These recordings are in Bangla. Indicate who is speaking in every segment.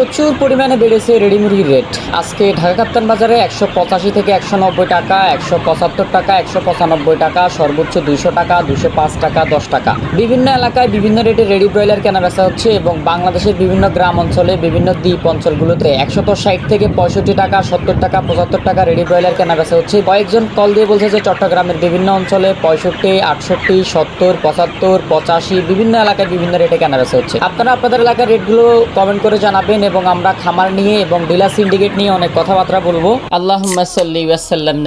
Speaker 1: প্রচুর পরিমাণে বেড়েছে রেডি রেট। আজকে ঢাকা কাপ্তান বাজারে একশো পঁচাশি থেকে একশো নব্বই টাকা, একশো পঁচাত্তর টাকা, একশো পঁচানব্বই টাকা, সর্বোচ্চ দুইশো টাকা দুশো পাঁচ টাকা, দশ টাকা। বিভিন্ন এলাকায় বিভিন্ন রেটে রেডি ব্রয়লার কেনা বেচা হচ্ছে এবং বাংলাদেশের বিভিন্ন গ্রাম অঞ্চলে বিভিন্ন দ্বীপ অঞ্চলগুলোতে একশত ষাট থেকে পঁয়ষট্টি টাকা, সত্তর টাকা, পঁচাত্তর টাকা রেডি ব্রয়লার কেনা বেচা হচ্ছে। কয়েকজন কল দিয়ে বলছে যে চট্টগ্রামের বিভিন্ন অঞ্চলে পঁয়ষট্টি, আটষট্টি, সত্তর, পঁচাত্তর, পঁচাশি, বিভিন্ন এলাকায় বিভিন্ন রেটে কেনা বেচা হচ্ছে। আপনারা আপনাদের এলাকার রেটগুলো কমেন্ট করে জানাবেন এবং আমরা খামার নিয়ে এবং ডিলার সিন্ডিকেট নিয়ে অনেক কথাবার্তা বলব। আল্লাহ সাল্লি ওয়াসাল্লাম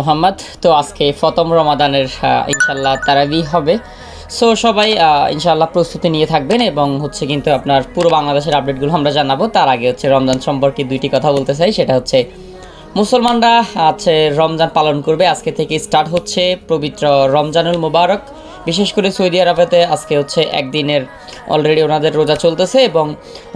Speaker 1: মোহাম্মদ। তো আজকে ফতম রমাদানের ইনশাল্লাহ তারাবি হবে। সো সবাই আহ, ইনশাআল্লাহ প্রস্তুতি নিয়ে থাকবেন এবং হচ্ছে কিন্তু আপনার পুরো বাংলাদেশের আপডেটগুলো আমরা জানাব। তার আগে হচ্ছে রমজান সম্পর্কে দুইটি কথা বলতে চাই। সেটা হচ্ছে মুসলমানরা আছে রমজান পালন করবে। আজকে থেকে স্টার্ট হচ্ছে পবিত্র রমজানুল মুবারক। বিশেষ করে সৌদি আরবেতে আজকে হচ্ছে একদিনের অলরেডি ওনাদের রোজা চলতেছে এবং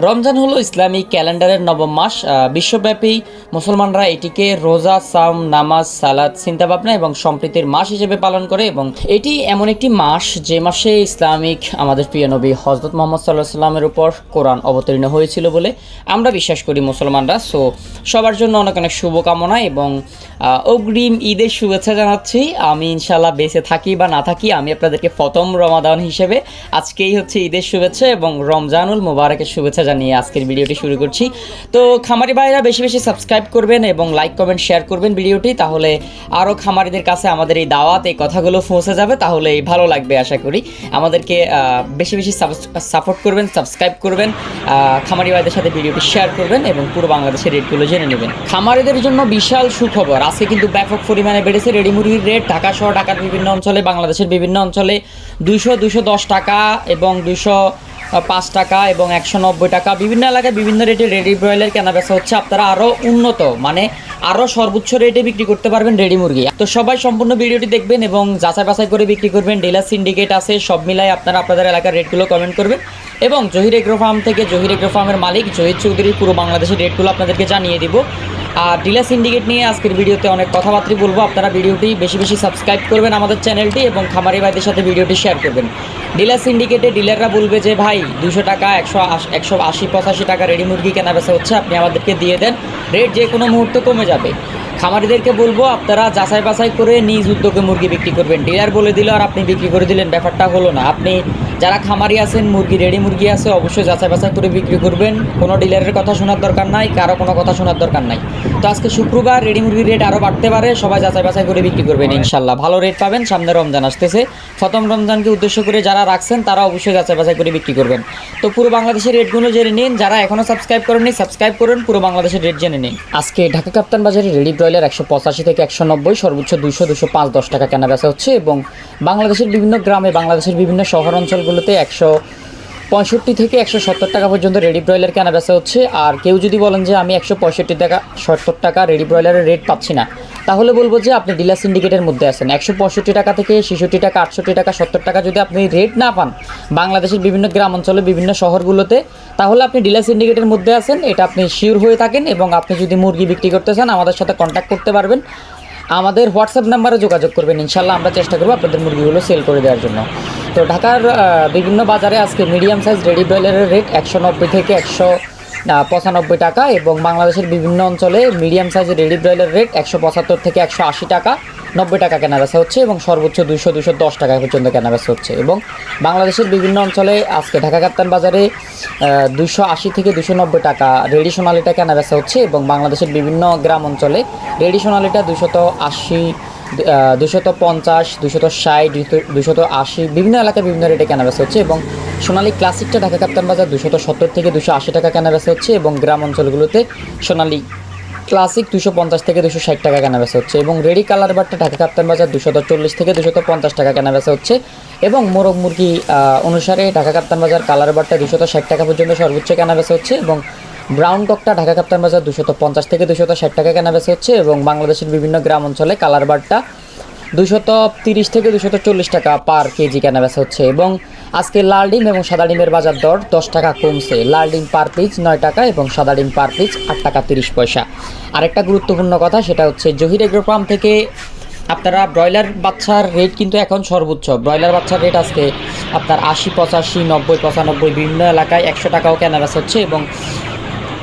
Speaker 1: রমজান হলো ইসলামিক ক্যালেন্ডারের নবম মাস বিশ্বব্যাপী। মুসলমানরা এটিকে রোজা সাম নামাজ সালাদ চিন্তাভাবনা এবং সম্প্রীতির মাস হিসেবে পালন করে এবং এটি এমন একটি মাস যে মাসে ইসলামিক আমাদের প্রিয় নবী হজরত মোহাম্মদ সাল্লাহ সাল্লামের উপর কোরআন অবতীর্ণ হয়েছিল বলে আমরা বিশ্বাস করি মুসলমানরা। সো সবার জন্য অনেক অনেক শুভকামনা এবং অগ্রিম ঈদের শুভেচ্ছা জানাচ্ছি। আমি ইনশাল্লাহ বেঁচে থাকি বা না থাকি, আমি আপনাদেরকে প্রথম রমাদান হিসেবে আজকেই হচ্ছে ঈদের শুভেচ্ছা এবং রমজানুল মোবারকের শুভেচ্ছা জানিয়ে আজকের ভিডিওটি শুরু করছি। তো খামারি ভাইরা, বেশি বেশি সাবস্ক্রাইব করবেন এবং লাইক কমেন্ট শেয়ার করবেন ভিডিওটি, তাহলে আরও খামারিদের কাছে আমাদের এই দাওয়াত, এই কথাগুলো পৌঁছে যাবে, তাহলে ভালো লাগবে আশা করি। আমাদেরকে বেশি বেশি সাপোর্ট করবেন সাবস্ক্রাইব করবেন খামারি ভাইদের সাথে ভিডিওটি শেয়ার করবেন এবং পুরো বাংলাদেশের রেটগুলো জেনে নেবেন। খামারিদের জন্য বিশাল সুখবর, আজকে কিন্তু ব্যাপক পরিমাণে বেড়েছে রেডি মুরগির রেট ঢাকা সহ ঢাকার বিভিন্ন অঞ্চলে, বাংলাদেশের বিভিন্ন অঞ্চলে দুইশো দুইশো দশ টাকা এবং দুইশো পাঁচ টাকা এবং একশো নব্বই টাকা। বিভিন্ন এলাকায় বিভিন্ন রেটে রেডি ব্রয়লার কেনা বেচা হচ্ছে। আপনারা আরও উন্নত মানে আরও সর্বোচ্চ রেটে বিক্রি করতে পারবেন রেডি মুরগি। তো সবাই সম্পূর্ণ ভিডিওটি দেখবেন এবং যাচাই বাছাই করে বিক্রি করবেন। ডিলার সিন্ডিকেট আছে, সব মিলাই আপনারা আপনাদের এলাকার রেটগুলো কমেন্ট করবেন। এবং জহির এগ্রো ফার্ম থেকে জহির এগ্রো ফার্মের মালিক জহির চৌধুরীর পুরো বাংলাদেশের রেটগুলো আপনাদেরকে জানিয়ে দিব। আর ডিলার সিন্ডিকেট নিয়ে আজকের ভিডিওতে অনেক কথাবার্তা বলব। আপনারা ভিডিওটি বেশি বেশি সাবস্ক্রাইব করবেন আমাদের চ্যানেলটি এবং খামারি ভাইদের সাথে ভিডিওটি শেয়ার করবেন। ডিলার সিন্ডিকেটে ডিলাররা বলবে যে, ভাই দুশো টাকা, একশো একশো আশি, পঁচাশি টাকা রেডি মুরগি কেনা বেচা হচ্ছে, আপনি আমাদেরকে দিয়ে দেন। রেট যে কোনো মুহূর্তে কমে যাবে। খামারিদেরকে বলব, আপনারা যাচাই বাছাই করে নিজ উদ্যোগে মুরগি বিক্রি করবেন। ডিলার বলে দিল, আর আপনি বিক্রি করে দিলেন, ব্যাপারটা হলো না। আপনি যারা খামারি আছেন মুরগি রেডি মুরগি আছে অবশ্যই যাচাই বাছাই করে বিক্রি করবেন। কোনো ডিলারের কথা শোনার দরকার নাই কারও কোনো কথা শোনার দরকার নাই। তো আজকে শুক্রবার রেডি মুরগির রেট আরও বাড়তে পারে সবাই যাচাই বাছাই করে বিক্রি করবেন ইনশাল্লাহ। ভালো রেট পাবেন সামনে রমজান আসতেছে। প্রথম রমজানকে উদ্দেশ্য করে যারা রাখছেন তারা অবশ্যই যাচাই বাছাই করে বিক্রি করবেন। তো পুরো বাংলাদেশের রেটগুলো জেনে নিন যারা এখনও সাবস্ক্রাইব করেননি সাবস্ক্রাইব করুন পুরো বাংলাদেশের রেট জেনে নিন। আজকে ঢাকা কাপ্তান বাজারে রেডি ব্রয়লার একশো পঁচাশি থেকে একশো নব্বই সর্বোচ্চ দুশো দুশো পাঁচ দশ টাকা কেনা বেচা হচ্ছে এবং বাংলাদেশের বিভিন্ন গ্রামে বাংলাদেশের বিভিন্ন শহর অঞ্চলগুলোতে একশো পঁয়ষট্টি থেকে একশো সত্তর টাকা পর্যন্ত রেডি ব্রয়লার কেনা বেচা হচ্ছে। আর কেউ যদি বলেন যে আমি একশো পঁয়ষট্টি টাকা, সত্তর টাকা রেডি ব্রয়লারের রেট পাচ্ছি না, তাহলে বলব যে আপনি ডিলার সিন্ডিকেটের মধ্যে আছেন। একশো পঁয়ষট্টি টাকা থেকে ছেষট্টি টাকা, আটষট্টি টাকা, সত্তর টাকা যদি আপনি রেট না পান বাংলাদেশের বিভিন্ন গ্রাম অঞ্চলে, বিভিন্ন শহরগুলোতে, তাহলে আপনি ডিলার সিন্ডিকেটের মধ্যে আছেন। এটা আপনি শিওর হয়ে থাকেন এবং আপনি যদি মুরগি বিক্রি করতে চান, আমাদের সাথে কন্ট্যাক্ট করতে পারবেন। আমাদের হোয়াটসঅ্যাপ নাম্বারে যোগাযোগ করবেন। ইনশাল্লাহ আমরা চেষ্টা করব আপনাদের মুরগিগুলো সেল করে দেওয়ার জন্য। তো ঢাকার বিভিন্ন বাজারে আজকে মিডিয়াম সাইজ রেডি ব্রয়লারের রেট একশো নব্বই থেকে একশো পঁচানব্বই টাকা এবং বাংলাদেশের বিভিন্ন অঞ্চলে মিডিয়াম সাইজের রেডি ব্রয়লার রেট একশো পঁচাত্তর থেকে একশো আশি টাকা, নব্বই টাকা কেনা বেচা হচ্ছে এবং সর্বোচ্চ দুশো দুশো দশ টাকা পর্যন্ত কেনা বেচা হচ্ছে এবং বাংলাদেশের বিভিন্ন অঞ্চলে আজকে ঢাকা কাপ্তান বাজারে দুশো আশি থেকে দুশো নব্বই টাকা রেডি সোনালিটা কেনা বেচা হচ্ছে এবং বাংলাদেশের বিভিন্ন গ্রাম অঞ্চলে রেডি সোনালিটা দুশত আশি দুশত পঞ্চাশ দুশত ষাট দুশত আশি বিভিন্ন এলাকায় বিভিন্ন রেটে কেনা বেচা হচ্ছে এবং সোনালী ক্লাসিকটা ঢাকা কাপ্তান বাজার দুশত সত্তর থেকে দুশো আশি টাকা কেনা বেচা হচ্ছে এবং গ্রাম অঞ্চলগুলোতে সোনালী ক্লাসিক দুশো পঞ্চাশ থেকে দুশো ষাট টাকা কেনা বেচা হচ্ছে এবং রেডি কালার বারটা ঢাকা কাপ্তান বাজার দুশত চল্লিশ থেকে দুশত পঞ্চাশ টাকা কেনা বেচা হচ্ছে এবং মোরগ মুরগি অনুসারে ঢাকা কাপ্তান বাজার কালার বারটা দুশত ষাট টাকা পর্যন্ত সর্বোচ্চ কেনা বেচা হচ্ছে এবং ব্রাউন ককটা ঢাকা কাপ্তান বাজার দুশত পঞ্চাশ থেকে দুশত ষাট টাকা কেনা বেচা হচ্ছে এবং বাংলাদেশের বিভিন্ন গ্রাম অঞ্চলে কালার বারটা দুশত তিরিশ থেকে দুশত চল্লিশ টাকা পার কেজি কেনা বেচা হচ্ছে। এবং আজকে লাল ডিম এবং সাদা ডিমের বাজার দর দশ টাকা কমছে। লাল ডিম পার পিস নয় টাকা এবং সাদা ডিম পার পিস আট টাকা তিরিশ পয়সা। আরেকটা গুরুত্বপূর্ণ কথা, সেটা হচ্ছে জহির এগ্রো ফার্ম থেকে আপনারা ব্রয়লার বাচ্চার রেট কিন্তু এখন সর্বোচ্চ। ব্রয়লার বাচ্চার রেট আজকে আপনার আশি, পঁচাশি, নব্বই, পঁচানব্বই বিভিন্ন এলাকায় একশো টাকাও কেনা বেচা হচ্ছে এবং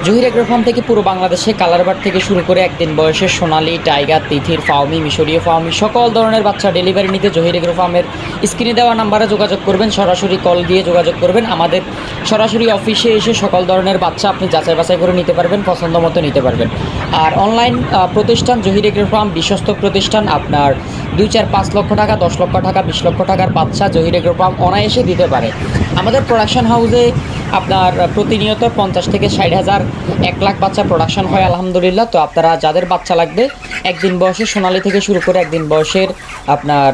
Speaker 1: জহির এগ্রোফার্ম থেকে পুরো বাংলাদেশে কালারবার থেকে শুরু করে একদিন বয়সের সোনালি, টাইগার, তিথির ফাউমি মিশরীয় ফাউমি সকল ধরনের বাচ্চা ডেলিভারি নিতে জহির এগ্রোফার্মের স্ক্রিনে দেওয়া নাম্বারে যোগাযোগ করবেন, সরাসরি কল দিয়ে যোগাযোগ করবেন। আমাদের সরাসরি অফিসে এসে সকল ধরনের বাচ্চা আপনি যাচাই বাছাই করে নিতে পারবেন, পছন্দ মতো নিতে পারবেন। আর অনলাইন প্রতিষ্ঠান জহির এগ্রোফার্ম, বিশ্বস্ত প্রতিষ্ঠান, আপনার দুই চার পাঁচ লক্ষ টাকা, দশ লক্ষ টাকা, বিশ লক্ষ টাকার বাচ্চা জহির এগ্রোফার্ম অনায়াসে দিতে পারে। আমাদের প্রোডাকশন হাউসে আপনার প্রতিনিয়ত পঞ্চাশ থেকে ষাট হাজার এক লাখ বাচ্চা প্রোডাকশন হয়, আলহামদুলিল্লাহ। তো আপনারা যাদের বাচ্চা লাগবে, একদিন বয়সে সোনালি থেকে শুরু করে একদিন বয়সের আপনার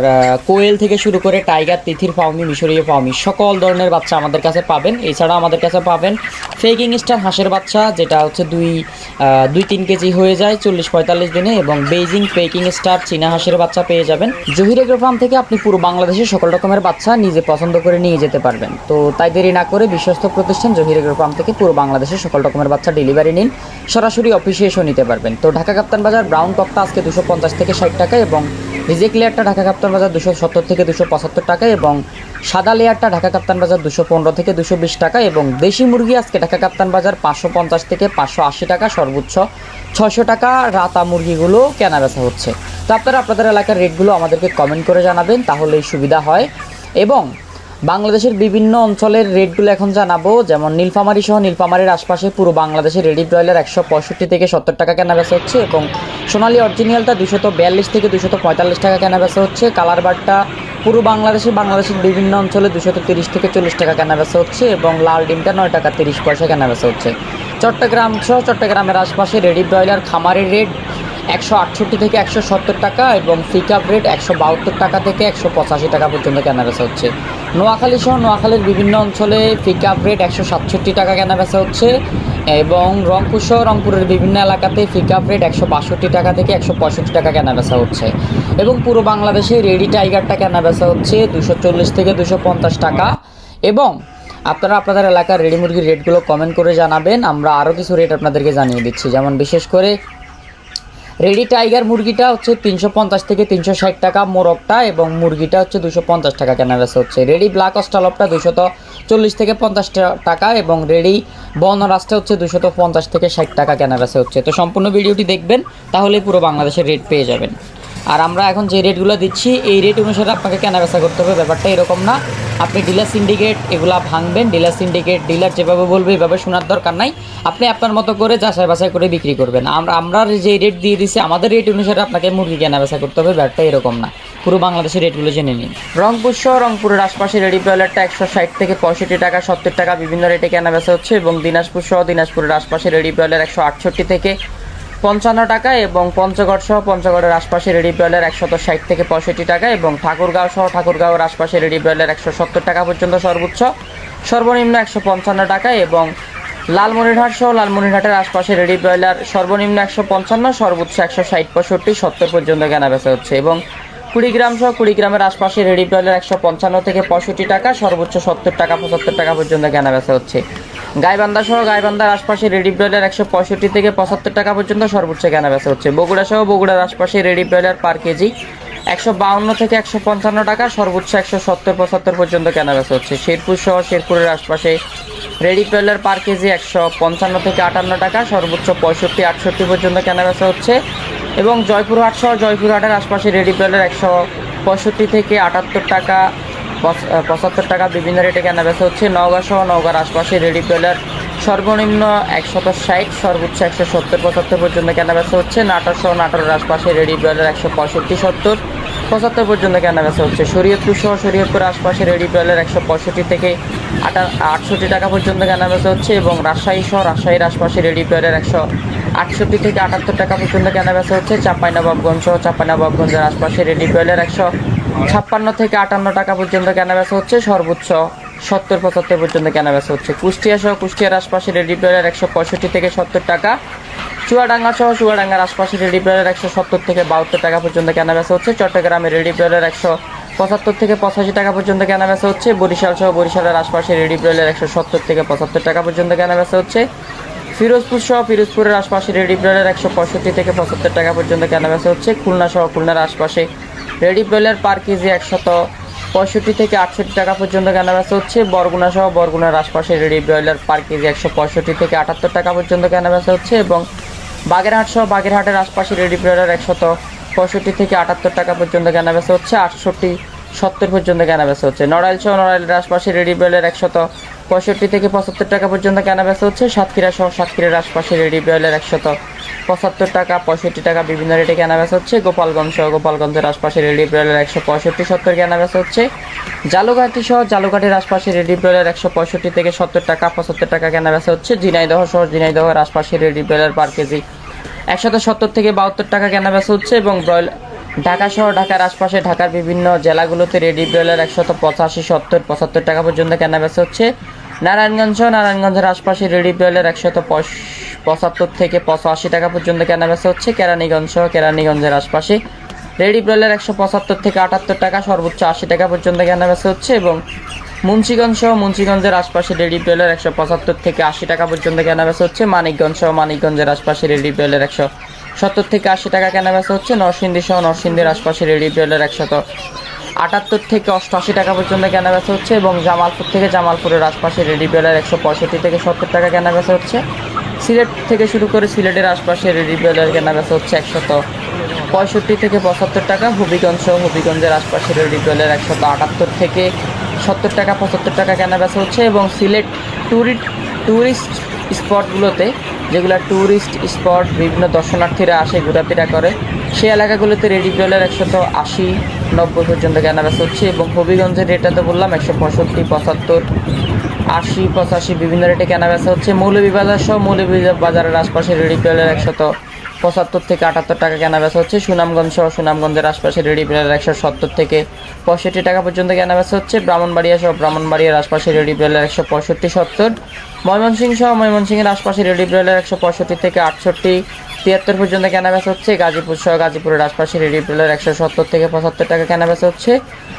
Speaker 1: কোয়েল থেকে শুরু করে টাইগার, তিথির পাওমি মিশরীয় পাওমি সকল ধরনের বাচ্চা আমাদের কাছে পাবেন। এছাড়াও আমাদের কাছে পাবেন ফেকিং স্টার হাঁসের বাচ্চা, যেটা হচ্ছে দুই দুই তিন কেজি হয়ে যায় চল্লিশ পঁয়তাল্লিশ দিনে, এবং বেইজিং পেকিং স্টার চীনা হাঁসের বাচ্চা পেয়ে যাবেন। জহির ফার্ম থেকে আপনি পুরো বাংলাদেশের সকল রকমের বাচ্চা নিজে পছন্দ করে নিয়ে যেতে পারবেন। তো তাই দেরি না করে বিশ্বস্ত প্রতিষ্ঠান জহির ফার্ম থেকে পুরো বাংলাদেশের সকল রকমের বাচ্চা ডেলিভারি নিন। সরাসরি অফিসে এসেও নিতে পারবেন। তো ঢাকা কাপ্তান বাজার ব্রাউন টকটা আজকে দুশো পঞ্চাশ থেকে ষাট টাকা এবং রিজেক্ট লেয়ারটা ঢাকা কাপ্তান বাজার দুশো সত্তর থেকে দুশো পঁচাত্তর টাকা এবং সাদা লেয়ারটা ঢাকা কাপ্তান বাজার দুশো পনেরো থেকে দুশো বিশ টাকা এবং দেশি মুরগি আজকে ঢাকা কাপ্তান বাজার পাঁচশো পঞ্চাশ থেকে পাঁচশো আশি টাকা সর্বোচ্চ ছশো টাকা। রাতা মুরগিগুলো কেনা বেচা হচ্ছে। তো আপনারা আপনাদের এলাকার রেটগুলো আমাদেরকে কমেন্ট করে জানাবেন, তাহলেই সুবিধা হয়। এবং বাংলাদেশের বিভিন্ন অঞ্চলের রেটগুলো এখন জানাব, যেমন নীলফামারী সহ নীলফামারির আশপাশে পুরো বাংলাদেশে রেডি ব্রয়লার একশো পঁয়ষট্টি থেকে সত্তর টাকা কেনা বেচা হচ্ছে এবং সোনালী অরিজিনালটা দুশত বিয়াল্লিশ থেকে দুশত পঁয়তাল্লিশ টাকা কেনা বেচা হচ্ছে। কালার বারটা পুরো বাংলাদেশে, বাংলাদেশের বিভিন্ন অঞ্চলে দুশত তিরিশ থেকে চল্লিশ টাকা কেনা বেচা হচ্ছে এবং লাল ডিমটা নয় টাকা তিরিশ পয়সা কেনা বেচা হচ্ছে। চট্টগ্রাম সহ চট্টগ্রামের আশপাশে রেডি ব্রয়লার খামারের রেট একশো আটষট্টি থেকে একশো সত্তর টাকা এবং পিকআপ রেট একশো বাহাত্তর টাকা থেকে একশো পঁচাশি টাকা পর্যন্ত কেনাবেচা হচ্ছে। নোয়াখালী সহ নোয়াখালীর বিভিন্ন অঞ্চলে পিকআপ রেট একশো সাতষট্টি টাকা কেনাবেচা হচ্ছে এবং রংপুর সহ রংপুরের বিভিন্ন এলাকাতে পিকআপ রেট একশো বাষট্টি টাকা থেকে একশো পঁয়ষট্টি টাকা কেনাবেচা হচ্ছে এবং পুরো বাংলাদেশে রেডি টাইগারটা কেনাবেচা হচ্ছে দুশো চল্লিশ থেকে দুশো পঞ্চাশ টাকা এবং আপনারা আপনাদের এলাকার রেডি মুরগির রেটগুলো কমেন্ট করে জানাবেন, আমরা আরও কিছু রেট আপনাদেরকে জানিয়ে দিচ্ছি। যেমন বিশেষ করে রেডি টাইগার মুরগিটা হচ্ছে তিনশো পঞ্চাশ থেকে তিনশো ষাট টাকা মোরগটা এবং মুরগিটা হচ্ছে দুশো পঞ্চাশ টাকা কেনা বেচা হচ্ছে। রেডি ব্ল্যাক অস্টালপটা দুশত চল্লিশ থেকে পঞ্চাশ টাকা এবং রেডি বনরাজটা হচ্ছে দুশত পঞ্চাশ থেকে ষাট টাকা কেনা বেচা হচ্ছে। তো সম্পূর্ণ ভিডিওটি দেখবেন, তাহলে পুরো বাংলাদেশের রেট পেয়ে যাবেন। আর আমরা এখন যে রেটগুলো দিচ্ছি, এই রেট অনুসারে আপনাকে কেনা বেচা করতে হবে। ব্যাপারটা এরকম না। আপনি ডিলার সিন্ডিকেট এগুলা ভাঙবেন। ডিলার সিন্ডিকেট ডিলার যেভাবে বলবে, এভাবে শোনার দরকার নাই। আপনি আপনার মতো করে যাচাই বাছাই করে বিক্রি করবেন। আমরা আমরা যে রেট দিয়ে দিচ্ছি আমাদের রেট অনুসারে আপনাকে মুরগি কেনা বেচা করতে হবে। ব্যাপারটা এরকম না। পুরো বাংলাদেশের রেটগুলো জেনে নিন। রংপুর সহ রংপুরের আশপাশে রেডি ব্রয়লারটা একশো ষাট থেকে পঁয়ষট্টি টাকা, সত্তর টাকা বিভিন্ন রেটে কেনা বেচা হচ্ছে এবং দিনাজপুর সহ দিনাজপুরের আশপাশে রেডি ব্রয়লার একশো আটষট্টি থেকে পঞ্চান্ন টাকা এবং পঞ্চগড় সহ পঞ্চগড়ের আশপাশে রেডি ব্রয়লার একশত ষাট থেকে পঁয়ষট্টি টাকা এবং ঠাকুরগাঁও সহ ঠাকুরগাঁওয়ের আশপাশে রেডি ব্রয়লার একশো সত্তর টাকা পর্যন্ত সর্বোচ্চ। সর্বনিম্ন একশো পঞ্চান্ন টাকা এবং লালমনিরহাট সহ লালমনিরহাটের আশপাশে রেডি ব্রয়লার সর্বনিম্ন একশো পঞ্চান্ন, সর্বোচ্চ একশো ষাট, পঁয়ষট্টি, সত্তর পর্যন্ত কেনা বেচা হচ্ছে এবং কুড়িগ্রাম সহ কুড়িগ্রামের আশপাশে রেডি ব্রয়লার একশো পঞ্চান্ন থেকে পঁয়ষট্টি টাকা, সর্বোচ্চ সত্তর টাকা, পঁচাত্তর টাকা পর্যন্ত কেনা বেচা হচ্ছে। গাইবান্ধা সহ গাইবান্ধার আশপাশে রেডি ব্রয়লার একশো পঁয়ষট্টি থেকে পঁচাত্তর টাকা পর্যন্ত সর্বোচ্চ কেনা বেচা হচ্ছে। বগুড়া সহ বগুড়ার আশপাশে রেডি ব্রয়লার পার কেজি একশো বাউন্ন থেকে একশো পঞ্চান্ন টাকা, সর্বোচ্চ একশো সত্তর পঁচাত্তর পর্যন্ত কেনা বেচা হচ্ছে। শেরপুর সহ শেরপুরের আশপাশে রেডি ব্রয়লার পার কেজি একশো পঞ্চান্ন থেকে আটান্ন টাকা, সর্বোচ্চ পঁয়ষট্টি, আটষট্টি পর্যন্ত কেনা বেচা হচ্ছে। এবং জয়পুরহাট সহ জয়পুরহাটের আশপাশে রেডি ব্রয়লার একশো পঁয়ষট্টি থেকে আটাত্তর টাকা পঁচাত্তর টাকা বিভিন্ন রেটে কেনা বেচা হচ্ছে। নওগাঁ সহ নওগাঁর আশপাশে রেডি ব্রয়লার সর্বনিম্ন একশত ষাট, সর্বোচ্চ একশো সত্তর, পঁচাত্তর পর্যন্ত কেনা বেচা হচ্ছে। নাটোর সহ নাটোরের আশপাশে রেডি ব্রয়লার একশো পঁয়ষট্টি, সত্তর, পঁচাত্তর পর্যন্ত কেনা বেচা হচ্ছে। শরীয়তপুর সহ শরীয়তপুর আশপাশে রেডি ব্রয়লার একশো পঁয়ষট্টি থেকে আটা, আটষট্টি টাকা পর্যন্ত কেনা বেচা হচ্ছে এবং রাজশাহী সহ রাজশাহীর আশপাশে রেডি ব্রয়লার একশো আটষট্টি থেকে আটাত্তর টাকা পর্যন্ত কেনা বেচা হচ্ছে। চাঁপাইনবাবগঞ্জ সহ চাঁপাইনবাবগঞ্জের আশপাশে রেডি ব্রয়লার একশো ছাপ্পান্ন থেকে আটান্ন টাকা পর্যন্ত কেনা বেচা হচ্ছে, সর্বোচ্চ সত্তর, পঁচাত্তর পর্যন্ত কেনা বেচা হচ্ছে। কুষ্টিয়া সহ কুষ্টিয়ার আশপাশে রেডি ব্রয়লার একশো পঁয়ষট্টি থেকে সত্তর টাকা। চুয়াডাঙ্গা সহ চুয়াডাঙ্গার আশপাশে রেডি ব্রয়লার একশো সত্তর থেকে বাহাত্তর টাকা পর্যন্ত কেনা বেচা হচ্ছে। চট্টগ্রামে রেডি ব্রয়লার একশো পঁচাত্তর থেকে পঁচাশি টাকা পর্যন্ত কেনা বেচা হচ্ছে। বরিশাল সহ বরিশালের আশপাশে রেডি ব্রয়লার একশো সত্তর থেকে পঁচাত্তর টাকা পর্যন্ত কেনা বেচা হচ্ছে। ফিরোজপুর সহ ফিরোজপুরের আশপাশে রেডি ব্রয়লার একশো পঁয়ষট্টি থেকে পঁচাত্তর টাকা পর্যন্ত কেনা বেচা হচ্ছে। খুলনা সহ খুলনার আশপাশে রেডি ব্রয়লার পার কেজি একশত পঁয়ষট্টি থেকে আটষট্টি টাকা পর্যন্ত কেনাবেচা হচ্ছে। বরগুনা সহ বরগুনার আশপাশে রেডি ব্রয়লার পার কেজি একশো পঁয়ষট্টি থেকে আটাত্তর টাকা পর্যন্ত কেনাবেচা হচ্ছে এবং বাগেরহাট সহ বাগেরহাটের আশপাশে রেডি ব্রয়লার একশত পঁয়ষট্টি থেকে আটাত্তর টাকা পর্যন্ত কেনাবেচা হচ্ছে, আটষট্টি, সত্তর পর্যন্ত কেনাবেচা হচ্ছে। নড়াইল সহ নড়াইলের আশপাশে রেডি ব্রয়লার একশত পঁয়ষট্টি থেকে পঁচাত্তর টাকা পর্যন্ত কেনাবেচা হচ্ছে। সাতক্ষীরা সহ সাতক্ষীরার আশপাশে রেডি ব্রয়লার একশত পঁচাত্তর টাকা, পঁয়ষট্টি টাকা বিভিন্ন রেটে কেনাবেচা হচ্ছে। গোপালগঞ্জ সহ গোপালগঞ্জের আশপাশে রেডি ব্রয়লার একশো পঁয়ষট্টি সত্তর কেনাবেচা হচ্ছে। জালুঘাটি সহ জালুঘাটির আশপাশে রেডি ব্রয়লার একশো পঁয়ষট্টি থেকে সত্তর টাকা, পঁচাত্তর টাকা কেনাবেচা হচ্ছে। ঝিনাইদহ সহ ঝিনাইদহের আশপাশে রেডি ব্রয়লার পার কেজি একশত সত্তর থেকে বাহাত্তর টাকা কেনাবেচা হচ্ছে এবং ব্রয়লার ঢাকা শহর ঢাকার আশপাশে ঢাকার বিভিন্ন জেলাগুলোতে রেডি ব্রয়লার একশত পঁচাশি, সত্তর, পঁচাত্তর টাকা পর্যন্ত কেনাবেচা হচ্ছে। নারায়ণগঞ্জ সহ নারায়ণগঞ্জের আশপাশে রেডি ব্রয়লার একশত পঁচাত্তর থেকে পঁচাশি টাকা পর্যন্ত কেনাবেচা হচ্ছে। কেরানীগঞ্জ সহ কেরানীগঞ্জের আশপাশে রেডি ব্রয়লার একশো পঁচাত্তর থেকে আটাত্তর টাকা, সর্বোচ্চ আশি টাকা পর্যন্ত কেনাবেচা হচ্ছে এবং মুন্সিগঞ্জ সহ মুন্সিগঞ্জের আশপাশে রেডি ব্রয়লার একশো পঁচাত্তর থেকে আশি টাকা পর্যন্ত কেনাবেচা হচ্ছে। মানিকগঞ্জ সহ মানিকগঞ্জের আশপাশে রেডি ব্রয়লার একশো সত্তর থেকে আশি টাকা কেনাবেচা হচ্ছে। নরসিংদী সহ নরসিংদীর আশপাশে রেডি ব্রয়লার একশত আটাত্তর থেকে অষ্টআশি টাকা পর্যন্ত কেনাবেচা হচ্ছে এবং জামালপুর থেকে জামালপুরের আশপাশে রেডি ব্রয়লার একশো পঁয়ষট্টি থেকে সত্তর টাকা কেনাবেচা হচ্ছে। সিলেট থেকে শুরু করে সিলেটের আশপাশে রেডি ব্রয়লার কেনাবেচা হচ্ছে একশত পঁয়ষট্টি থেকে পঁচাত্তর টাকা। হবিগঞ্জ সহ হবিগঞ্জের আশপাশে রেডি ব্রয়লার একশত আটাত্তর থেকে সত্তর টাকা, পঁচাত্তর টাকা কেনাবেচা হচ্ছে এবং সিলেট ট্যুরিস্ট ট্যুরিস্ট স্পটগুলোতে, যেগুলো ট্যুরিস্ট স্পট বিভিন্ন দর্শনার্থীরা আসে, ঘোরাফেরা করে, সেই এলাকাগুলোতে রেডি ডলার একশত আশি, নব্বই পর্যন্ত কেনাবেচা হচ্ছে এবং হবিগঞ্জের রেটটা তো বললাম, একশো পঁয়ষট্টি, পঁচাত্তর, আশি, পঁচাশি বিভিন্ন রেটে কেনাবেচা হচ্ছে। মৌলভীবাজার সহ মৌলভীবাজারের আশপাশে রেডি ডলার একশত পঁচাত্তর থেকে আটাত্তর টাকা কেনাবেচা হচ্ছে। সুনামগঞ্জ সহ সুনামগঞ্জের আশপাশে রেডি ব্রয়লার একশো সত্তর থেকে পঁয়ষট্টি টাকা পর্যন্ত কেনাবেচা হচ্ছে। ব্রাহ্মণবাড়িয়া সহ ব্রাহ্মণবাড়িয়ার আশপাশে রেডি ব্রয়লার একশো পঁয়ষট্টি, সত্তর। ময়মনসিংহ সহ ময়মনসিংহের আশপাশে রেডি ব্রয়লার একশো পঁয়ষট্টি থেকে আটষট্টি, তিয়াত্তর পর্যন্ত কেনাবেচা হচ্ছে। গাজীপুর সহ গাজীপুরের আশপাশে রেডি ব্রয়লার একশো সত্তর থেকে পঁচাত্তর টাকা কেনাবেচা হচ্ছে।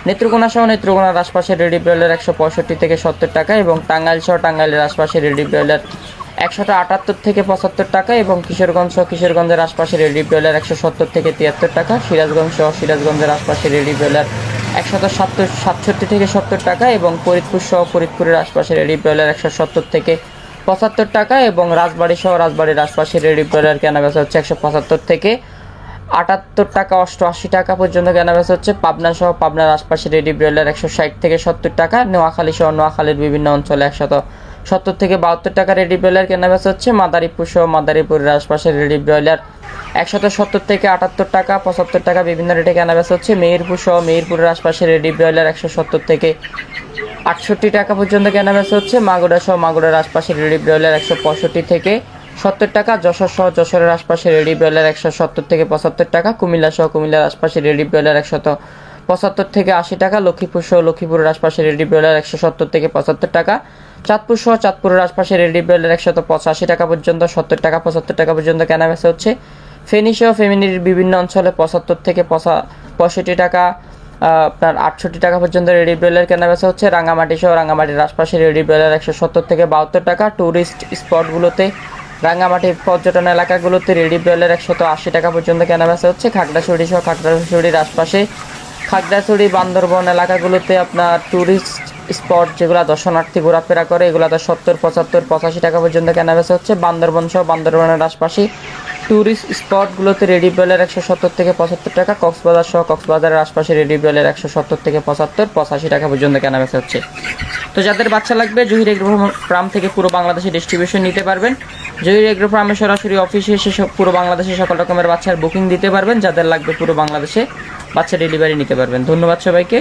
Speaker 1: নেত্রকোনা সহ নেত্রকোনার আশপাশে রেডি ব্রয়লার একশো পঁয়ষট্টি থেকে সত্তর টাকা এবং টাঙ্গাইল সহ টাঙ্গাইলের আশপাশে রেডি ব্রয়লার একশোটা আটাত্তর থেকে পঁচাত্তর টাকা এবং কিশোরগঞ্জ সহ কিশোরগঞ্জের আশপাশে রেডি ব্রয়লার একশো সত্তর থেকে তিয়াত্তর টাকা, সিরাজগঞ্জ সহ সিরাজগঞ্জের আশপাশে রেডি ব্রয়লার একশত সাতশো সাতষট্টি থেকে সত্তর টাকা এবং ফরিদপুর সহ ফরিদপুরের আশপাশে রেডি ব্রয়লার একশো সত্তর থেকে পঁচাত্তর টাকা এবং রাজবাড়ি সহ রাজবাড়ির আশপাশে রেডি ব্রয়লার কেনাবেচা হচ্ছে একশো পঁচাত্তর থেকে আটাত্তর টাকা অষ্টআশি টাকা পর্যন্ত কেনাবেচা হচ্ছে। পাবনা সহ পাবনার আশপাশে রেডি ব্রয়লার একশো ষাট থেকে সত্তর টাকা, নোয়াখালী সহ নোয়াখালীর বিভিন্ন অঞ্চলে একশত সত্তর থেকে বাহাত্তর টাকা রেডি ব্রয়লার কেনাবেচা হচ্ছে মাদারীপুর সহ মাদারীপুরের আশপাশে রেডি ব্রয়লার। একশত সত্তর থেকে আটাত্তর টাকা, পঁচাত্তর টাকা বিভিন্ন রেটে কেনাবেচা হচ্ছে মেহেরপুর সহ মেহেরপুরের আশপাশে রেডি ব্রয়লার একশো সত্তর থেকে আটষট্টি টাকা পর্যন্ত কেনাবেচা হচ্ছে। মাগুরা সহ মাগুরার আশপাশে রেডি ব্রয়লার একশো পঁয়ষট্টি থেকে সত্তর টাকা, যশোর সহ যশোরের আশপাশে রেডি ব্রয়লার একশো সত্তর থেকে পঁচাত্তর টাকা, কুমিল্লা সহ কুমিল্লার আশপাশে রেডি ব্রয়লার একশত পঁচাত্তর থেকে আশি টাকা, লক্ষ্মীপুর সহ লক্ষ্মীপুরের আশপাশে রেডি ব্রয়লার একশো সত্তর থেকে পঁচাত্তর টাকা। চাঁদপুর সহ চাঁদপুরের আশপাশে রেডি ব্রয়লার একশত পঁচাশি টাকা পর্যন্ত, সত্তর টাকা, পঁচাত্তর টাকা পর্যন্ত কেনাবেচা হচ্ছে। ফেনী সহ ফেমিনির বিভিন্ন অঞ্চলে পঁচাত্তর থেকে পঁচা, পঁয়ষট্টি টাকা আপনার আটষট্টি টাকা পর্যন্ত রেডি ব্রয়লার কেনাবেচা হচ্ছে। রাঙামাটি সহ রাঙামাটির আশপাশে রেডি ব্রয়লার একশো সত্তর থেকে বাহাত্তর টাকা। ট্যুরিস্ট স্পটগুলোতে রাঙামাটির পর্যটন এলাকাগুলোতে রেডি ব্রয়লার একশত আশি টাকা পর্যন্ত কেনাবেচা হচ্ছে। খাগড়াছড়ি সহ খাগড়াছড়ির আশপাশে, খাগড়াছড়ি, বান্দরবন এলাকাগুলোতে আপনার ট্যুরিস্ট স্পট যেগুলো দর্শনার্থী ঘোরাফেরা করে, এগুলো তো সত্তর, পঁচাত্তর, পঁচাশি টাকা পর্যন্ত কেনাবেচা হচ্ছে। বান্দরবন সহ বান্দরবনের আশপাশে ট্যুরিস্ট স্পটগুলোতে রেডি ব্রয়লার একশো সত্তর থেকে পঁচাত্তর টাকা, কক্সবাজার সহ কক্সবাজারের আশপাশে রেডি ব্রয়লার একশো সত্তর থেকে পঁচাত্তর, পঁচাশি টাকা পর্যন্ত কেনাবেচা হচ্ছে। তো যাদের বাচ্চা লাগবে, জহির এগ্রো ফার্ম থেকে পুরো বাংলাদেশে ডিস্ট্রিবিউশন নিতে পারবেন। জহির এগ্রো সরাসরি অফিসে এসে সব পুরো বাংলাদেশে সকল রকমের বাচ্চার বুকিং দিতে পারবেন। যাদের লাগবে পুরো বাংলাদেশে বাচ্চা ডেলিভারি নিতে পারবেন। ধন্যবাদ সবাইকে।